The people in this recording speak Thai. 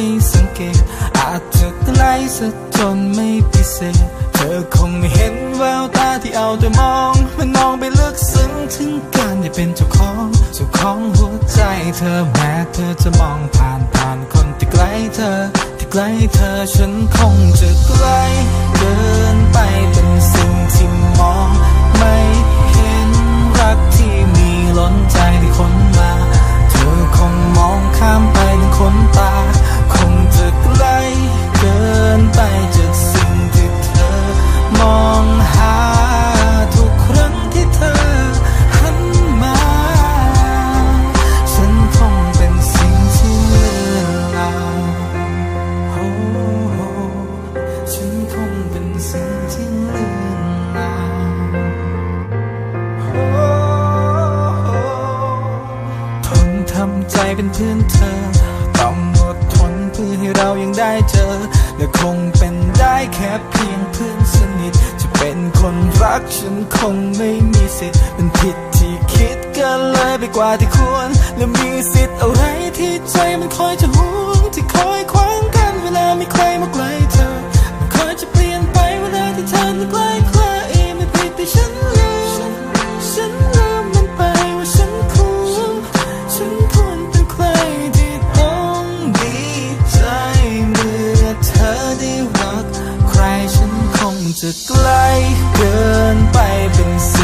ไม่สังเกต อาจจะไกลสักจนไม่พิเศษ เธอคงไม่เห็นแววตาที่เอาแต่มอง มันมองไปลึกซึ้งถึงการจะเป็นเจ้าของเจ้าของหัวใจเธอแม้เธอจะมองผ่านผ่านคนที่ไกลเธอที่ไกลเธอฉันคงจะไกลเดินไปเป็น เป็นเพื่อนเธอ ต้องอดทนเพื่อให้เรายังได้เจอ และคงเป็นได้แค่เพียงเพื่อนสนิท จะเป็นคนรักฉันคงไม่มีสิทธิ์เป็นผิดที่คิดเกินเลยไปกว่าที่ควร และมีสิทธิ์อะไรที่ใจมันคอยจะหวงที่คอยคอย จะไกลเกินไปเป็นส